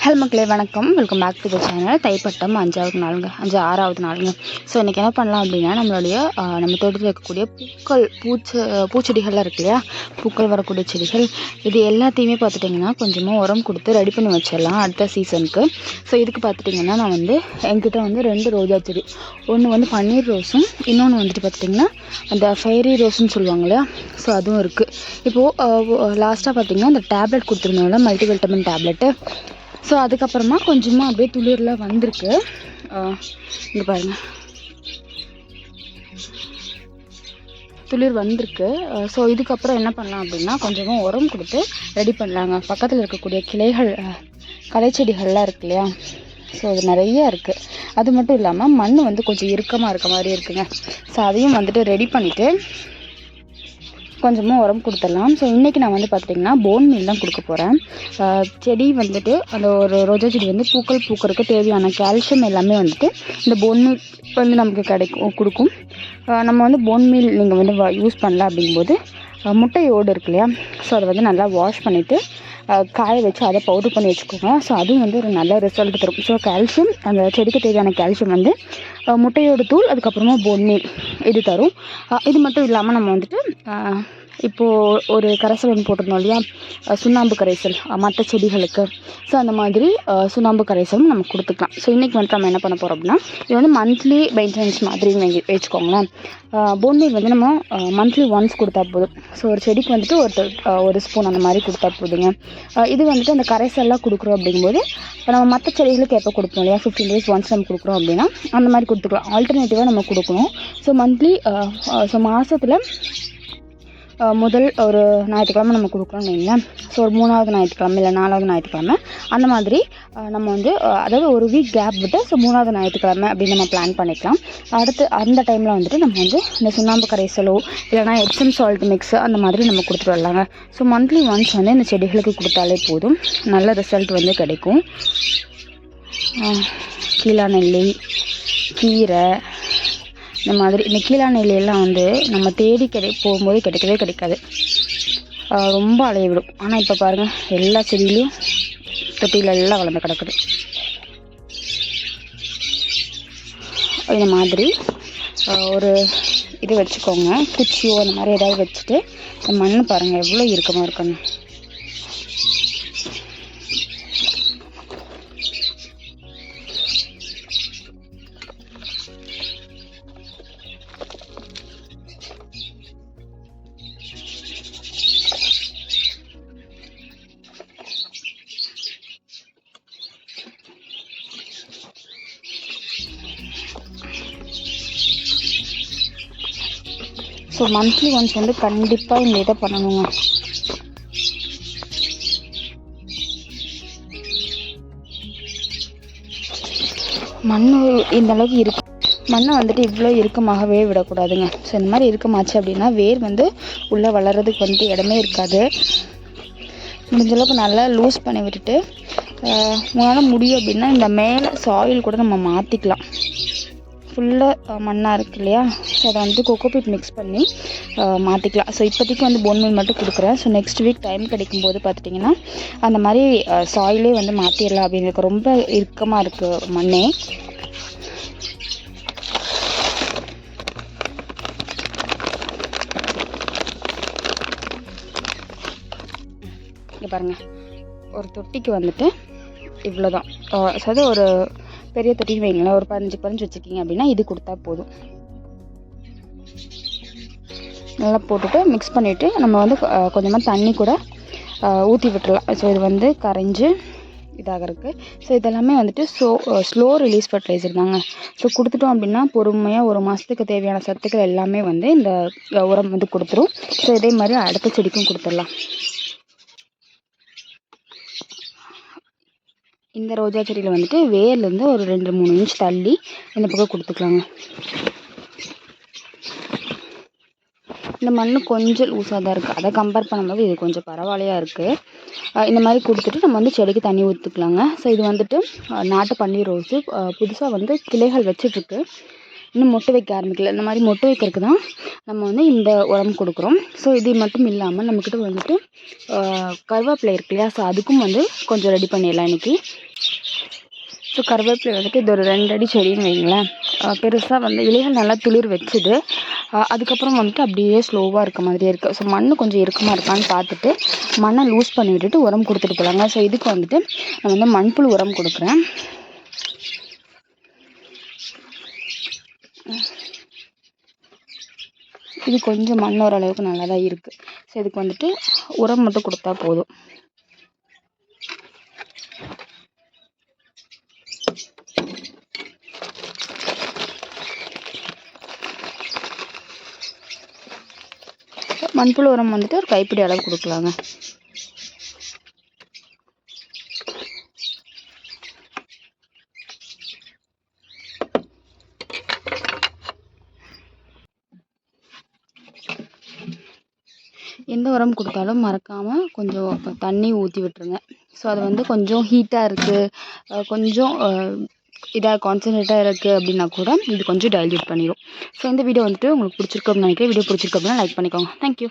Hello மக்களே வணக்கம். Welcome back to the channel தைப்பட்டம் அஞ்சாவது நாளுங்க. அஞ்சு ஆறாவது நாளுங்க. ஸோ இன்றைக்கி என்ன பண்ணலாம் அப்படின்னா நம்மளுடைய நம்ம தோட்டத்தில் இருக்கக்கூடிய பூக்கள் பூச்ச பூச்செடிகள்லாம் இருக்கு இல்லையா? பூக்கள் வரக்கூடிய செடிகள். இது எல்லாத்தையுமே பார்த்துட்டிங்கன்னா கொஞ்சமாக உரம் கொடுத்து ரெடி பண்ணி வச்சிடலாம் அடுத்த சீசனுக்கு ஸோ இதுக்கு பார்த்துட்டிங்கன்னா நான் வந்து என்கிட்ட வந்து ரெண்டு ரோஜா செடி. ஒன்று வந்து பன்னீர் ரோஸும் இன்னொன்று வந்துட்டு பார்த்துட்டிங்கன்னா அந்த ஃபைரி ரோஸ்ன்னு சொல்லுவாங்க இல்லையா? ஸோ அதுவும் இருக்குது இப்போது லாஸ்ட்டாக பார்த்தீங்கன்னா அந்த டேப்லெட் கொடுத்துருந்தோம்ல மல்டிவிட்டமின் டேப்லெட்டு ஸோ அதுக்கப்புறமா கொஞ்சமாக அப்படியே துளிர்லாம் வந்திருக்கு. இங்கே பாருங்கள் துளிர் வந்திருக்கு. ஸோ இதுக்கப்புறம் என்ன பண்ணலாம் அப்படின்னா கொஞ்சமாக உரம் கொடுத்து ரெடி பண்ணலாங்க. பக்கத்தில் இருக்கக்கூடிய கிளைகள் கலைச்செடிகள்லாம் களைச்செடிகள்லாம் இருக்கு இல்லையா? ஸோ அது நிறைய இருக்குது அது மட்டும் இல்லாமல் மண் வந்து கொஞ்சம் இறுக்கமாக இருக்க மாதிரி இருக்குங்க. ஸோ அதையும் வந்துட்டு ரெடி பண்ணிவிட்டு கொஞ்சமாக உரம் கொடுத்துடலாம். ஸோ இன்றைக்கி நான் வந்து பார்த்திங்கன்னா போன் மீல் தான் கொடுக்க போகிறேன் செடி வந்துட்டு அந்த ஒரு ரோஜா செடி வந்து பூக்கள் பூக்கிறதுக்கு தேவையான கால்சியம் எல்லாமே வந்துட்டு இந்த போன் மீல் வந்து நமக்கு கிடைக்கும் கொடுக்கும். நம்ம வந்து போன் மீல் நீங்கள் வந்து யூஸ் பண்ணல அப்படிங்கும்போது முட்டையோடு இருக்கு இல்லையா? ஸோ அதை வந்து நல்லா வாஷ் பண்ணிவிட்டு காய வச்சு அதை பவுடர் பண்ணி வச்சுக்கோங்க. ஸோ அதுவும் வந்து ஒரு நல்ல ரிசல்ட் தரும். ஸோ கால்சியம் அந்த செடிக்கு தேவையான கால்சியம் வந்து முட்டையோட தூள் அதுக்கப்புறமா பொன்னி இது தரும். இது மட்டும் இல்லாமல் நம்ம வந்துட்டு இப்போது ஒரு கரைசல் ஒன்று போட்டிருந்தோம் இல்லையா? சுண்ணாம்பு கரைசல் மற்ற செடிகளுக்கு. ஸோ அந்த மாதிரி சுண்ணாம்பு கரைசலும் நம்ம கொடுத்துக்கலாம். ஸோ இன்றைக்கி வந்துட்டு நம்ம என்ன பண்ண போகிறோம் அப்படின்னா இது வந்து மந்த்லி மெயின்டெனன்ஸ் மாதிரி நீங்கள் வச்சுக்கோங்களேன். போன்மீல் வந்து நம்ம மந்த்லி ஒன்ஸ் கொடுத்தா போதும். ஸோ ஒரு செடிக்கு வந்துட்டு ஒரு ஒரு ஸ்பூன் அந்த மாதிரி கொடுத்தா போதுங்க. இது வந்துட்டு அந்த கரைசல்லாம் கொடுக்குறோம் அப்படிங்கும்போது இப்போ நம்ம மற்ற செடிகளுக்கு எப்போ கொடுப்போம் இல்லையா? ஃபிஃப்டீன் டேஸ் ஒன்ஸ் நம்ம கொடுக்குறோம் அப்படின்னா அந்த மாதிரி கொடுத்துக்கலாம். ஆல்டர்னேட்டிவாக நம்ம கொடுக்கணும். ஸோ மந்த்லி ஸோ மாதத்தில் முதல் ஒரு ஞாயிற்றுக்கிழமை நம்ம கொடுக்குறோம்னு வைங்களேன். ஸோ ஒரு மூணாவது ஞாயிற்றுக்கிழமை இல்லை நாலாவது ஞாயிற்றுக்கிழமை. அந்த மாதிரி நம்ம வந்து அதாவது ஒரு வீக் கேப் விட்டு ஸோ மூணாவது ஞாயிற்றுக்கிழமை அப்படின்னு நம்ம பிளான் பண்ணிக்கலாம். அடுத்து அந்த டைமில் வந்துட்டு நம்ம வந்து இந்த சுண்ணாம்பு கரைசலோ இல்லைனா எப்சம் சால்ட் மிக்ஸ் அந்த மாதிரி நம்ம கொடுத்துட்டு வரலாங்க. ஸோ மந்த்லி ஒன்ஸ் வந்து இந்த செடிகளுக்கு கொடுத்தாலே போதும். நல்ல ரிசல்ட் வந்து கிடைக்கும். கீழா நெல்லி கீரை இந்த மாதிரி இந்த கீழான இலையெல்லாம் வந்து நம்ம தேடி கிடை போகும்போது கிடைக்கவே கிடைக்காது. ரொம்ப அலைய விடும் ஆனால் இப்போ பாருங்கள் எல்லா செடியிலையும் தொட்டியில் எல்லாம் வளர்ந்து கிடக்குது. இந்த மாதிரி ஒரு இது வச்சுக்கோங்க குச்சியோ அந்த மாதிரி ஏதாவது வச்சுட்டு இந்த மண் பாருங்கள் எவ்வளோ இறுக்கமாக இருக்குன்னு. ஸோ மந்த்லி ஒன்ஸ் வந்து கண்டிப்பாக இந்த இதை பண்ணணுங்க. மண் இந்த அளவுக்கு இருக்கு. மண்ணை வந்துட்டு இவ்வளோ இறுக்கமாகவே விடக்கூடாதுங்க. ஸோ இந்த மாதிரி இறுக்கமாச்சு அப்படின்னா வேர் வந்து உள்ளே வளர்கிறதுக்கு வந்துட்டு இடமே இருக்காது. முடிஞ்சளவுக்கு நல்லா லூஸ் பண்ணி விட்டுட்டு உங்களால் முடியும் அப்படின்னா இந்த மேலே சாயில் கூட நம்ம மாற்றிக்கலாம் ஃபுல்லாக மண்ணாக இருக்கு இல்லையா ஸோ அதை வந்து கோகோபீட் மிக்ஸ் பண்ணி மாற்றிக்கலாம் ஸோ இப்போதைக்கு வந்து போன் மீல் மட்டும் கொடுக்குறேன். ஸோ நெக்ஸ்ட் வீக் டைம் கிடைக்கும்போது பார்த்துட்டிங்கன்னா அந்த மாதிரி சாயிலே வந்து மாற்றிடலாம் அப்படின்னு ரொம்ப இறுக்கமாக இருக்குது மண்ணே. இங்கே பாருங்கள் ஒரு தொட்டிக்கு வந்துட்டு இவ்வளோ தான் அதாவது ஒரு பெரிய தொட்டின்னு வைங்களேன். ஒரு பதினஞ்சு பதினஞ்சு வச்சுருக்கீங்க அப்படின்னா இது கொடுத்தா போதும். நல்லா போட்டுட்டு மிக்ஸ் பண்ணிவிட்டு நம்ம வந்து கொஞ்சமாக தண்ணி கூட ஊற்றி விட்டுடலாம் ஸோ இது வந்து கரைஞ்சு இதாகிறதுக்கு. ஸோ இதெல்லாமே வந்துட்டு ஸ்லோ ஸ்லோ ரிலீஸ் ஃபர்டிலைசர் தாங்க. ஸோ கொடுத்துட்டோம் அப்படின்னா பொறுமையாக ஒரு மாதத்துக்கு தேவையான சத்துக்கள் எல்லாமே வந்து இந்த உரம் வந்து கொடுத்துரும். ஸோ இதே மாதிரி அடுத்த செடிக்கும் கொடுத்துடலாம். இந்த ரோஜா செடியில் வந்துட்டு வேர்லேருந்து ஒரு ரெண்டு மூணு இன்ச் தள்ளி இந்த பக்கம் கொடுத்துக்கலாங்க. இந்த மண் கொஞ்சம் லூஸாக தான் இருக்குது அதை கம்பேர் பண்ணும்போது இது கொஞ்சம் பரவாயில்லையா இருக்குது இந்த மாதிரி கொடுத்துட்டு நம்ம வந்து செடிக்கு தண்ணி ஊற்றுக்கலாங்க ஸோ இது வந்துட்டு நாட்டு பன்னீர் ரோஸு புதுசாக வந்து கிளைகள் வச்சிட்ருக்கு. இன்னும் மொட்டை வைக்க ஆரம்பிக்கல. இந்த மாதிரி மொட்டை வைக்கிறதுக்கு தான் நம்ம வந்து இந்த உரம் கொடுக்குறோம். ஸோ இது மட்டும் இல்லாமல் நம்மக்கிட்ட வந்துட்டு கருவேப்பிலை இருக்கு இல்லையா ஸோ அதுக்கும் வந்து கொஞ்சம் ரெடி பண்ணிடலாம் இன்றைக்கி ஸோ கருவேப்பிலை வந்துட்டு இது ஒரு ரெண்டு அடி செடின்னு வைங்களேன் பெருசாக வந்து இலைகள் நல்லா துளிர் வச்சுது. அதுக்கப்புறம் வந்துட்டு அப்படியே ஸ்லோவாக இருக்க மாதிரியே இருக்குது ஸோ மண் கொஞ்சம் இறுக்கமாக இருக்கான்னு பார்த்துட்டு மண்ணை லூஸ் பண்ணி விட்டுட்டு உரம் கொடுத்துட்டு போகலாங்க ஸோ இதுக்கு வந்துட்டு நான் வந்து மண்புழு உரம் கொடுக்குறேன். இது கொஞ்சம் மண் ஓரளவுக்கு நல்லா தான் இருக்குது ஸோ இதுக்கு வந்துட்டு உரம் மட்டும் கொடுத்தா போதும். மண்புழு உரம் வந்துட்டு ஒரு கைப்பிடி அளவு கொடுக்கலாங்க. எந்த உரம் கொடுத்தாலும் மறக்காமல் கொஞ்சம் தண்ணி ஊற்றி விட்டுருங்க. ஸோ அது வந்து கொஞ்சம் ஹீட்டாக இருக்குது கொஞ்சம் இதாக கான்சன்ட்ரேட்டாக இருக்குது அப்படின்னா கூட இது கொஞ்சம் டைல்யூட் பண்ணிடும் ஸோ இந்த வீடியோ வந்துட்டு உங்களுக்கு பிடிச்சிருக்கு அப்படின்னு நினைக்கிறேன். வீடியோ பிடிச்சிருக்கு அப்படின்னா லைக் பண்ணிக்கோங்க. தேங்க்யூ